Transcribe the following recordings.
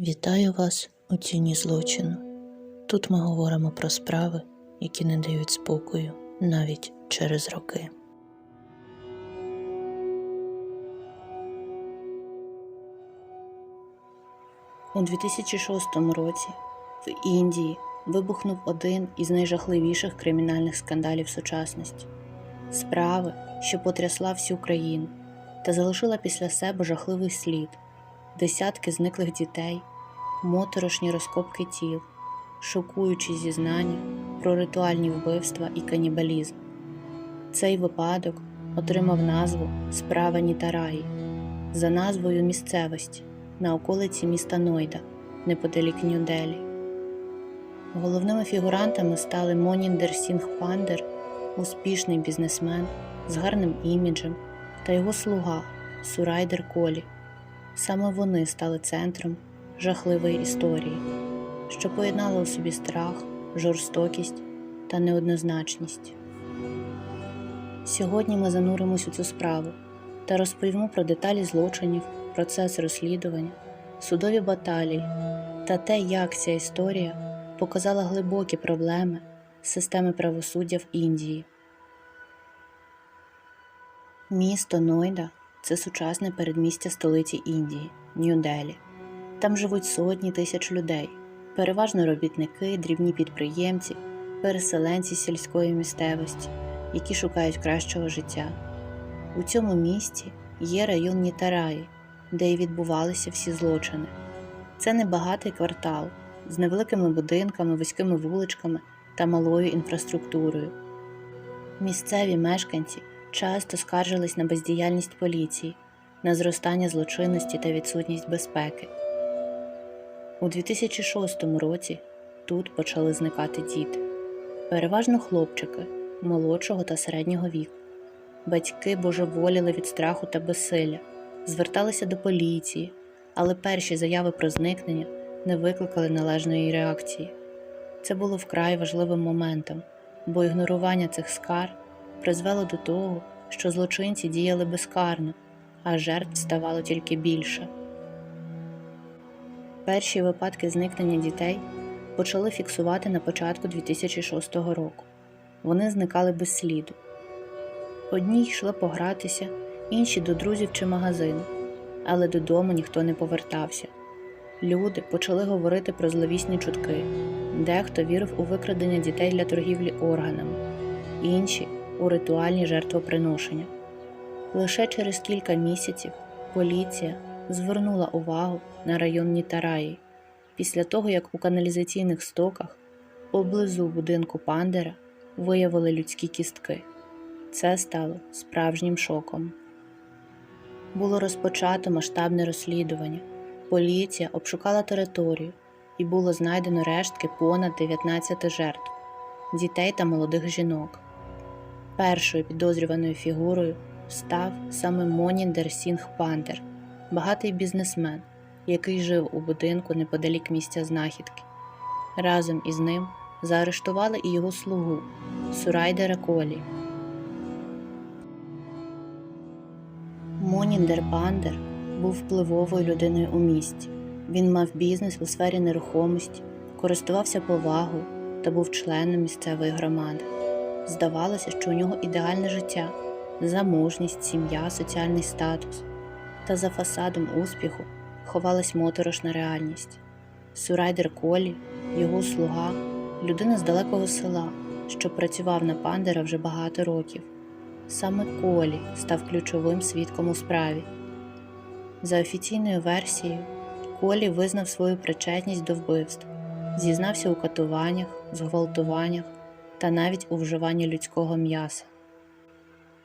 Вітаю вас у тіні злочину. Тут ми говоримо про справи, які не дають спокою навіть через роки. У 2006 році в Індії вибухнув один із найжахливіших кримінальних скандалів сучасності справи, що потрясла всю країну та залишила після себе жахливий слід, десятки зниклих дітей, моторошні розкопки тіл, шокуючі зізнання про ритуальні вбивства і канібалізм. Цей випадок отримав назву Справа Нітараї за назвою місцевості на околиці міста Нойда, неподалік Нью-Делі. Головними фігурантами стали Моніндер Сінг Пандер, успішний бізнесмен з гарним іміджем та його слуга Сурайдер Колі. Саме вони стали центром жахливої історії, що поєднала у собі страх, жорстокість та неоднозначність. Сьогодні ми зануримось у цю справу та розповімо про деталі злочинів, процес розслідування, судові баталії та те, як ця історія показала глибокі проблеми системи правосуддя в Індії. Місто Нойда це сучасне передмістя столиці Індії Нью-Делі. Там живуть сотні тисяч людей, переважно робітники, дрібні підприємці, переселенці сільської місцевості, які шукають кращого життя. У цьому місті є район Нітараї, де й відбувалися всі злочини. Це небагатий квартал з невеликими будинками, вузькими вуличками та малою інфраструктурою. Місцеві мешканці часто скаржились на бездіяльність поліції, на зростання злочинності та відсутність безпеки. У 2006 році тут почали зникати діти, переважно хлопчики молодшого та середнього віку. Батьки божеволіли від страху та безсилля, зверталися до поліції, але перші заяви про зникнення не викликали належної реакції. Це було вкрай важливим моментом, бо ігнорування цих скар призвело до того, що злочинці діяли безкарно, а жертв ставало тільки більше. Перші випадки зникнення дітей почали фіксувати на початку 2006 року. Вони зникали без сліду. Одні йшли погратися, інші до друзів чи магазину, але додому ніхто не повертався. Люди почали говорити про зловісні чутки, дехто вірив у викрадення дітей для торгівлі органами, інші у ритуальні жертвоприношення. Лише через кілька місяців поліція звернула увагу на район Нітараї після того, як у каналізаційних стоках поблизу будинку Пандера виявили людські кістки. Це стало справжнім шоком. Було розпочато масштабне розслідування. Поліція обшукала територію і було знайдено рештки понад 19 жертв дітей та молодих жінок. Першою підозрюваною фігурою став саме Моніндер Сінг Пандер, багатий бізнесмен, який жив у будинку неподалік місця знахідки. Разом із ним заарештували і його слугу Сурайдера Колі. Моніндер Пандер був впливовою людиною у місті. Він мав бізнес у сфері нерухомості, користувався повагою та був членом місцевої громади. Здавалося, що у нього ідеальне життя, заможність, сім'я, соціальний статус. Та за фасадом успіху ховалась моторошна реальність. Сурайдер Колі, його слуга, людина з далекого села, що працював на пандера вже багато років. Саме Колі став ключовим свідком у справі. За офіційною версією, Колі визнав свою причетність до вбивств, зізнався у катуваннях, зґвалтуваннях та навіть у вживанні людського м'яса.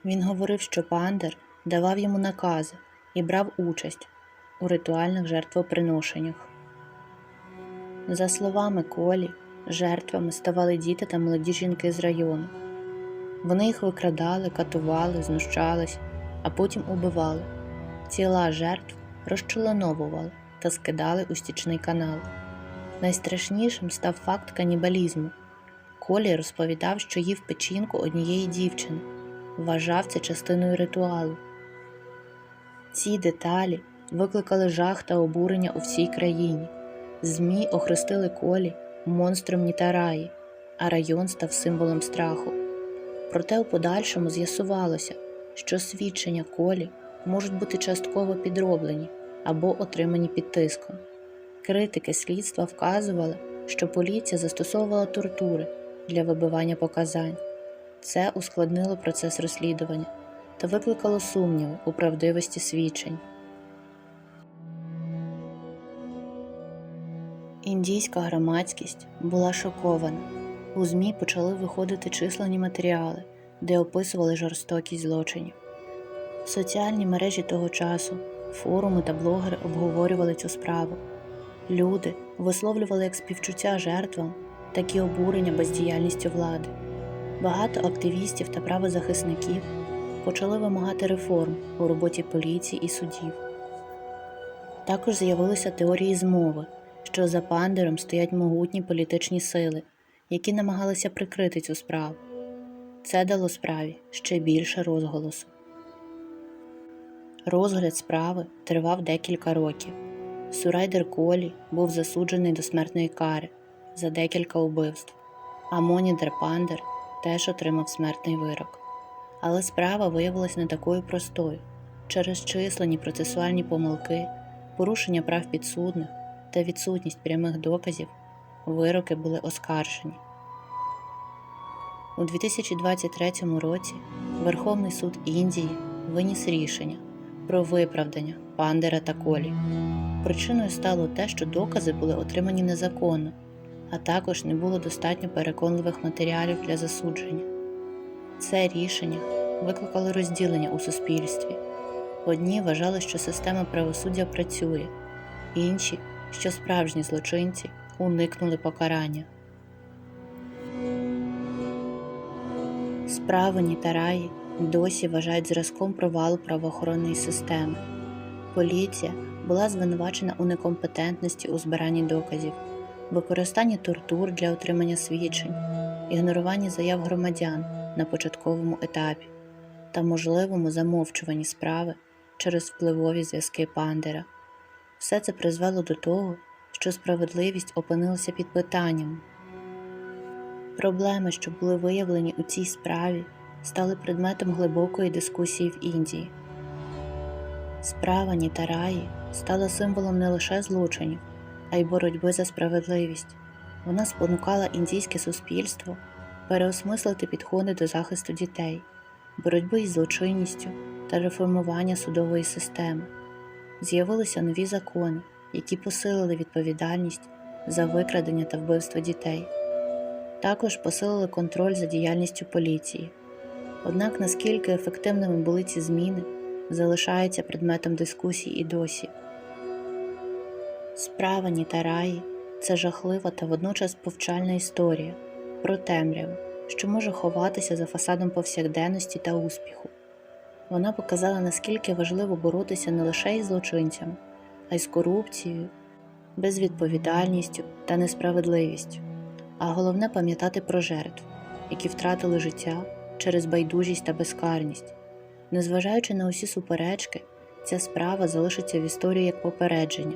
Він говорив, що пандер давав йому накази і брав участь у ритуальних жертвоприношеннях. За словами Колі, жертвами ставали діти та молоді жінки з району. Вони їх викрадали, катували, знущались, а потім убивали. Тіла жертв розчленовували та скидали у стічний канал. Найстрашнішим став факт канібалізму. Колі розповідав, що їв печінку однієї дівчини, вважав це частиною ритуалу. Ці деталі викликали жах та обурення у всій країні. ЗМІ охрестили колі монстром Нітараї, а район став символом страху. Проте у подальшому з'ясувалося, що свідчення колі можуть бути частково підроблені або отримані під тиском. Критики слідства вказували, що поліція застосовувала тортури для вибивання показань. Це ускладнило процес розслідування та викликало сумніви у правдивості свідчень. Індійська громадськість була шокована. У ЗМІ почали виходити численні матеріали, де описували жорстокість злочинів. Соціальні мережі того часу, форуми та блогери обговорювали цю справу. Люди висловлювали як співчуття жертвам, так і обурення бездіяльністю влади. Багато активістів та правозахисників почали вимагати реформ у роботі поліції і судів. Також з'явилися теорії змови, що за пандером стоять могутні політичні сили, які намагалися прикрити цю справу. Це дало справі ще більше розголосу. Розгляд справи тривав декілька років. Сурайдер Колі був засуджений до смертної кари за декілька убивств, а Монідер Пандер теж отримав смертний вирок. Але справа виявилася не такою простою через численні процесуальні помилки, порушення прав підсудних та відсутність прямих доказів. Вироки були оскаржені. У 2023 році Верховний суд Індії виніс рішення про виправдання Пандера та Колі. Причиною стало те, що докази були отримані незаконно, а також не було достатньо переконливих матеріалів для засудження. Це рішення викликало розділення у суспільстві. Одні вважали, що система правосуддя працює, інші, що справжні злочинці уникнули покарання. Справи Нітараї досі вважають зразком провалу правоохоронної системи. Поліція була звинувачена у некомпетентності у збиранні доказів, використанні тортур для отримання свідчень, ігноруванні заяв громадян на початковому етапі та можливому замовчуванні справи через впливові зв'язки Пандера. Все це призвело до того, що справедливість опинилася під питанням. Проблеми, що були виявлені у цій справі, стали предметом глибокої дискусії в Індії. Справа Нітараї стала символом не лише злочинів, а й боротьби за справедливість. Вона спонукала індійське суспільство переосмислити підходи до захисту дітей, боротьби із злочинністю та реформування судової системи. З'явилися нові закони, які посилили відповідальність за викрадення та вбивство дітей. Також посилили контроль за діяльністю поліції. Однак наскільки ефективними були ці зміни, залишається предметом дискусій і досі. Справа Нітараї це жахлива та водночас повчальна історія про темряву, що може ховатися за фасадом повсякденності та успіху. Вона показала, наскільки важливо боротися не лише із злочинцями, а й з корупцією, безвідповідальністю та несправедливістю, а головне пам'ятати про жертв, які втратили життя через байдужість та безкарність. Незважаючи на усі суперечки, ця справа залишиться в історії як попередження